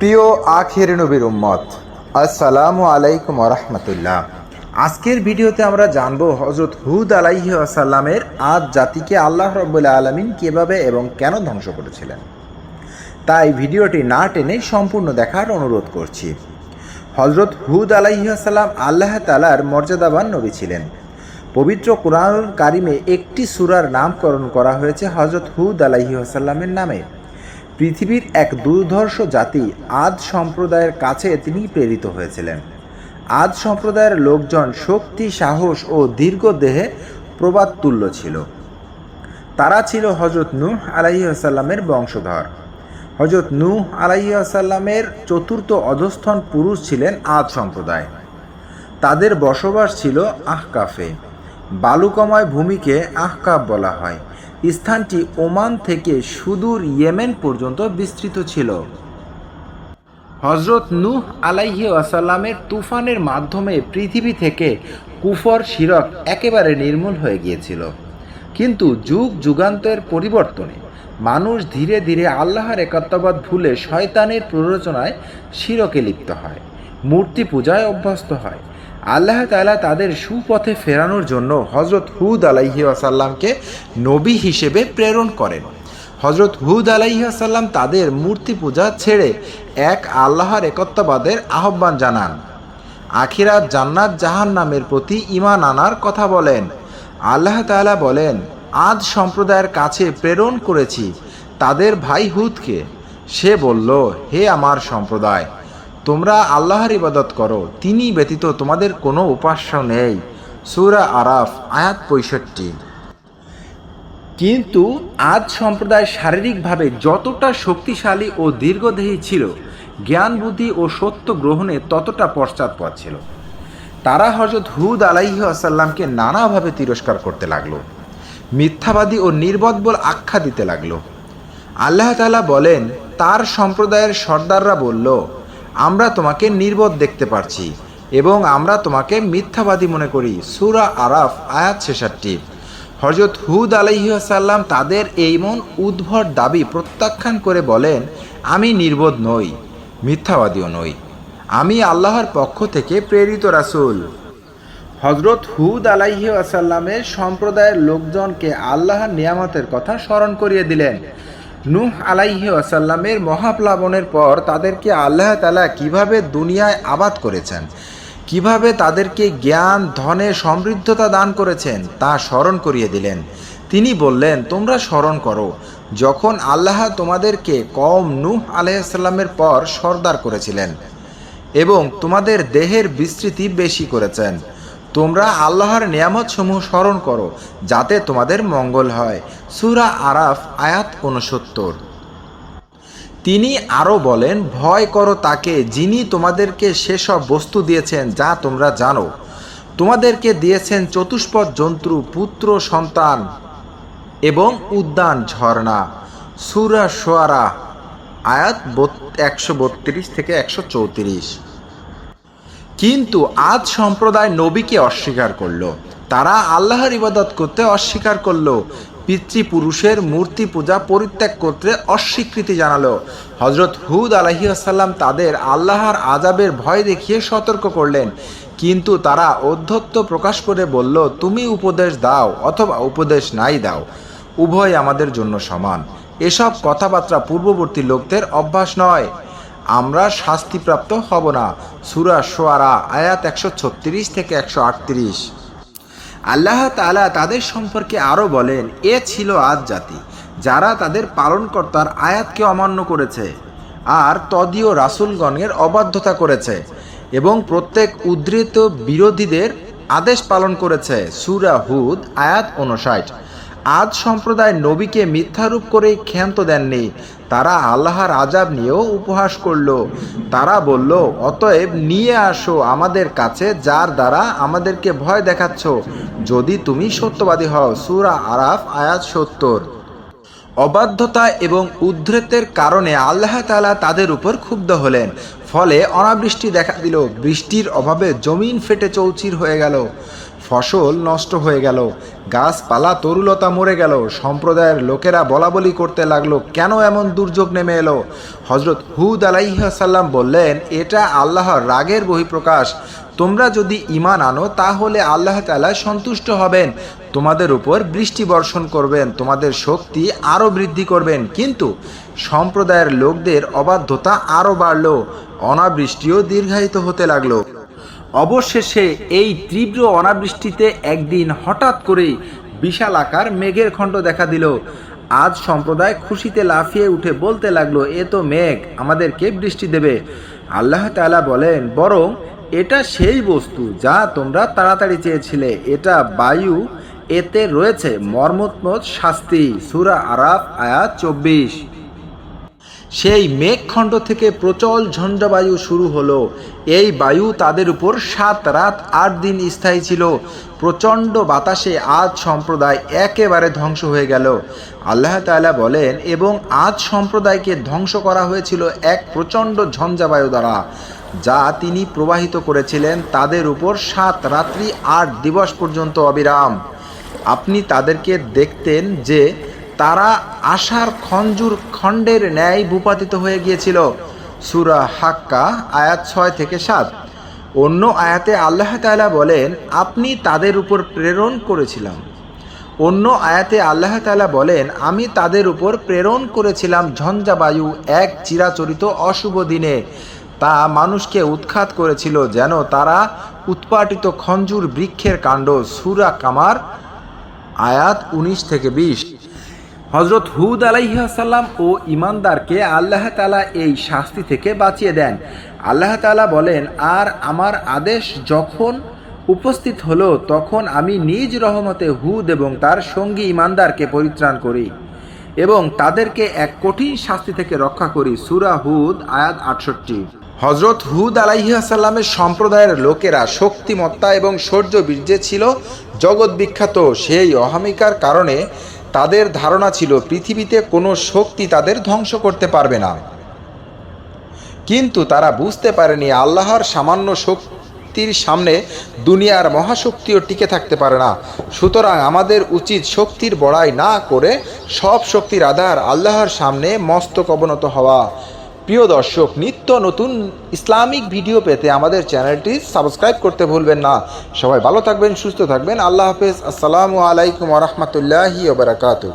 প্রিয় আখের নবীর উম্মত, আসসালামু আলাইকুম রহমতুল্লাহ। আজকের ভিডিওতে আমরা জানব হজরত হুদ আলাইহি আসাল্লামের আজ জাতিকে আল্লাহ রব্বুল্লা আলমিন কীভাবে এবং কেন ধ্বংস করেছিলেন। তাই ভিডিওটি না টেনে সম্পূর্ণ দেখার অনুরোধ করছি। হজরত হুদ আলাইসাল্লাম আল্লাহ তালার মর্যাদাবান নবী ছিলেন। পবিত্র কোরআন কারিমে একটি সুরার নামকরণ করা হয়েছে হজরত হুদ আলাইসাল্লামের নামে। পৃথিবীর এক দুর্ধর্ষ জাতি আদ সম্প্রদায়ের কাছে তিনি প্রেরিত হয়েছিলেন। আদ সম্প্রদায়ের লোকজন শক্তি, সাহস ও দীর্ঘ দেহে প্রবাদ তুল্য ছিল। তারা ছিল হজরত নূহ আলাইসাল্লামের বংশধর। হজরত নূহ আলাইসাল্লামের চতুর্থ অধস্থন পুরুষ ছিলেন আদ সম্প্রদায়। তাদের বসবাস ছিল আহকাফে। বালুকময় ভূমিকে আহকাফ বলা হয়। স্থানটি ওমান থেকে সুদূর ইয়েমেন পর্যন্ত বিস্তৃত ছিল। হজরত নূহ আলাইহি আসাল্লামের তুফানের মাধ্যমে পৃথিবী থেকে কুফর শিরক একেবারে নির্মূল হয়ে গিয়েছিল। কিন্তু যুগ যুগান্তের পরিবর্তনে মানুষ ধীরে ধীরে আল্লাহর একাত্মবাদ ভুলে শয়তানের প্ররোচনায় শিরকে লিপ্ত হয়, মূর্তি পূজায় অভ্যস্ত হয় আল্লাহ তালা তাদের সুপথে ফেরানোর জন্য হজরত হুদ আলাইহি আসাল্লামকে নবী হিসেবে প্রেরণ করেন। হজরত হুদ আলাইসাল্লাম তাদের মূর্তি পূজা ছেড়ে এক আল্লাহর একত্ববাদের আহ্বান জানান। আখিরাত জান্নাত জাহান নামের প্রতি ইমান আনার কথা বলেন। আল্লাহ তাআলা বলেন, আজ সম্প্রদায়ের কাছে প্রেরণ করেছি তাদের ভাই হুদকে। সে বলল, হে আমার সম্প্রদায় তোমরা আল্লাহর ইবাদত করো, তিনি ব্যতীত তোমাদের কোনো উপাস্য নেই। সুরা আরাফ, আয়াত পঁয়ষট্টি। কিন্তু আজ সম্প্রদায় শারীরিকভাবে যতটা শক্তিশালী ও দীর্ঘদেহী ছিল, জ্ঞান, বুদ্ধি ও সত্য গ্রহণে ততটা পশ্চাৎপদ ছিল। তারা হজরত হুদ আলাইহি আসাল্লামকে নানাভাবে তিরস্কার করতে লাগল, মিথ্যাবাদী ও নির্বদ বল আখ্যা দিতে লাগল। আল্লাহ তালা বলেন, তার সম্প্রদায়ের সর্দাররা বলল আমরা তোমাকে নির্বোধ দেখতে পারছি এবং আমরা তোমাকে মিথ্যাবাদী মনে করি। সুরা আরাফ, আয়াত ছেষট্টি। হজরত হুদ আলহিহাসাল্লাম তাদের এই মন উদ্ভট দাবি প্রত্যাখ্যান করে বলেন, আমি নির্বোধ নই, মিথ্যাবাদীও নই। আমি আল্লাহর পক্ষ থেকে প্রেরিত রাসুল। হজরত হুদ আলাইহি আসাল্লামের সম্প্রদায়ের লোকজনকে আল্লাহর নিয়ামতের কথা স্মরণ করিয়ে দিলেন। নূহ আলাইহি আসাল্লামের মহাপ্লাবনের পর তাদেরকে আল্লাহ তালা কীভাবে দুনিয়ায় আবাদ করেছেন, কীভাবে তাদেরকে জ্ঞান, ধনে, সমৃদ্ধতা দান করেছেন তা স্মরণ করিয়ে দিলেন। তিনি বললেন, তোমরা স্মরণ করো, যখন আল্লাহ তোমাদেরকে কম নূহ আলাইসাল্লামের পর সর্দার করেছিলেন এবং তোমাদের দেহের বিস্তৃতি বেশি করেছেন তোমরা আল্লাহর নিয়ামত সমূহ স্মরণ করো, যাতে তোমাদের মঙ্গল হয়। সুরা আরাফ, আয়াত উনসত্তর তিনি আরও বলেন, ভয় করো তাকে যিনি তোমাদেরকে সেসব বস্তু দিয়েছেন যা তোমরা জানো। তোমাদেরকে দিয়েছেন চতুষ্পদ জন্তু, পুত্র, সন্তান এবং উদ্যান, ঝর্ণা। সুরা সোয়ারা আয়াত একশো বত্রিশ থেকে একশো চৌত্রিশ। কিন্তু আজ সম্প্রদায় নবীকে অস্বীকার করল। তারা আল্লাহর ইবাদত করতে অস্বীকার করল। পিতৃপুরুষের মূর্তি পূজা পরিত্যাগ করতে অস্বীকৃতি জানালো। হজরত হুদ আলহি আসাল্লাম তাদের আল্লাহর আজাবের ভয় দেখিয়ে সতর্ক করলেন। কিন্তু তারা অধ্যত্ত প্রকাশ করে বলল, তুমি উপদেশ দাও অথবা উপদেশ নাই দাও। উভয় আমাদের জন্য সমান। এসব কথাবার্তা পূর্ববর্তী লোকদের অভ্যাস নয়। আমরা শাস্তিপ্রাপ্ত হব না। সুরা সোয়ারা আয়াত একশো ছত্রিশ থেকে একশো আটত্রিশ। আল্লাহ তালা তাদের সম্পর্কে আরও বলেন, এ ছিল আজ জাতি, যারা তাদের পালনকর্তার আয়াতকে অমান্য করেছে আর তদীয় রাসুলগণের অবাধ্যতা করেছে এবং প্রত্যেক উদ্ধৃত বিরোধীদের আদেশ পালন করেছে। সুরা হুদ, আয়াত উনষাট আজ সম্প্রদায় নবীকে মিথ্যারূপ করে ক্ষান্ত দেননি। তারা আল্লাহর আজাব নিয়েও উপহাস করল। তারা বলল, অতএব নিয়ে আসো আমাদের কাছে যার দ্বারা আমাদেরকে ভয় দেখাচ্ছ। যদি তুমি সত্যবাদী হও। সুরা আরাফ, আয়াত সত্তর। অবাধ্যতা এবং উদ্ধৃতের কারণে আল্লাহ তালা তাদের উপর ক্ষুব্ধ হলেন। ফলে অনাবৃষ্টি দেখা দিল। বৃষ্টির অভাবে জমিন ফেটে চৌচির হয়ে গেল। ফসল নষ্ট হয়ে গেল। গাছপালা তরুলতা মরে গেল। সম্প্রদায়ের লোকেরা বলা বলি করতে লাগল, কেন এমন দুর্যোগ নেমে এলো? হজরত হুদ আলাইসাল্লাম বললেন, এটা আল্লাহর রাগের বহিঃপ্রকাশ। তোমরা যদি ইমান আনো, তাহলে আল্লাহ তালা সন্তুষ্ট হবেন। তোমাদের উপর বৃষ্টি বর্ষণ করবেন, তোমাদের শক্তি আরও বৃদ্ধি করবেন। কিন্তু সম্প্রদায়ের লোকদের অবাধ্যতা আরও বাড়ল, অনাবৃষ্টিও দীর্ঘায়িত হতে লাগল। অবশেষে এই তীব্র অনাবৃষ্টিতে একদিন হঠাৎ করেই বিশাল আকার মেঘের খণ্ড দেখা দিল। আজ সম্প্রদায় খুশিতে লাফিয়ে উঠে বলতে লাগল, এ তো মেঘ, আমাদেরকে বৃষ্টি দেবে। আল্লাহ তাআলা বলেন, বরং এটা সেই বস্তু যা তোমরা তাড়াতাড়ি চেয়েছিলে। এটা বায়ু, এতে রয়েছে মর্মত্মত শাস্তি। সুরা আরাফ, আয়াত চব্বিশ। সেই মেঘখণ্ড থেকে প্রচল ঝঞ্ঝাবায়ু শুরু হলো। এই বায়ু তাদের উপর সাত রাত আট দিন স্থায়ী ছিল। প্রচণ্ড বাতাসে আজ সম্প্রদায় একেবারে ধ্বংস হয়ে গেল। আল্লাহ তাআলা বলেন, এবং আজ সম্প্রদায়কে ধ্বংস করা হয়েছিল এক প্রচণ্ড ঝঞ্ঝাবায়ু দ্বারা, যা তিনি প্রবাহিত করেছিলেন তাদের উপর সাত রাত্রি আট দিবস পর্যন্ত অবিরাম। আপনি তাদেরকে দেখতেন যে তারা আশার খঞ্জুর খণ্ডের ন্যায় ভূপাতিত হয়ে গিয়েছিল। সুরা হাক্কা, আয়াত ছয় থেকে সাত। অন্য আয়াতে আল্লাহ তাআলা বলেন, আপনি তাদের উপর প্রেরণ করেছিলাম। অন্য আয়াতে আল্লাহ তাআলা বলেন, আমি তাদের উপর প্রেরণ করেছিলাম ঝঞ্ঝাবায়ু এক চিরাচরিত অশুভ দিনে। তা মানুষকে উৎখাত করেছিল যেন তারা উৎপাটিত খঞ্জুর বৃক্ষের কাণ্ড। সুরা কামার, আয়াত উনিশ থেকে বিশ। হজরত হুদ আলাইসাল্লাম ও ইমানদারকে আল্লাহ তালা এই শাস্তি থেকে বাঁচিয়ে দেন। আল্লাহ তালা বলেন, আর আমার আদেশ যখন উপস্থিত হলো, তখন আমি নিজ রহমতে হুদ এবং তার সঙ্গী ইমানদারকে পরিত্রাণ করি এবং তাদেরকে এক কঠিন শাস্তি থেকে রক্ষা করি। সুরা হুদ, আয়াত আটষট্টি। হজরত হুদ আলাইসাল্লামের সম্প্রদায়ের লোকেরা শক্তিমত্তা এবং শৌর্য বীর্যে ছিল জগৎ বিখ্যাত সেই অহামিকার কারণে তাদের ধারণা ছিল পৃথিবীতে কোনো শক্তি তাদের ধ্বংস করতে পারবে না। কিন্তু তারা বুঝতে পারেনি আল্লাহর সামান্য শক্তির সামনে দুনিয়ার মহাশক্তিও টিকে থাকতে পারে না। সুতরাং আমাদের উচিত শক্তির বড়াই না করে সব শক্তির আধার আল্লাহর সামনে মস্তক অবনত হওয়া। প্রিয় দর্শক, নিত্য নতুন ইসলামিক ভিডিও পেতে আমাদের চ্যানেলটি সাবস্ক্রাইব করতে ভুলবেন না। সবাই ভালো থাকবেন, সুস্থ থাকবেন। আল্লাহ হাফেজ। আসসালামু আলাইকুম রহমতুল্লাহি ওবরাকাতু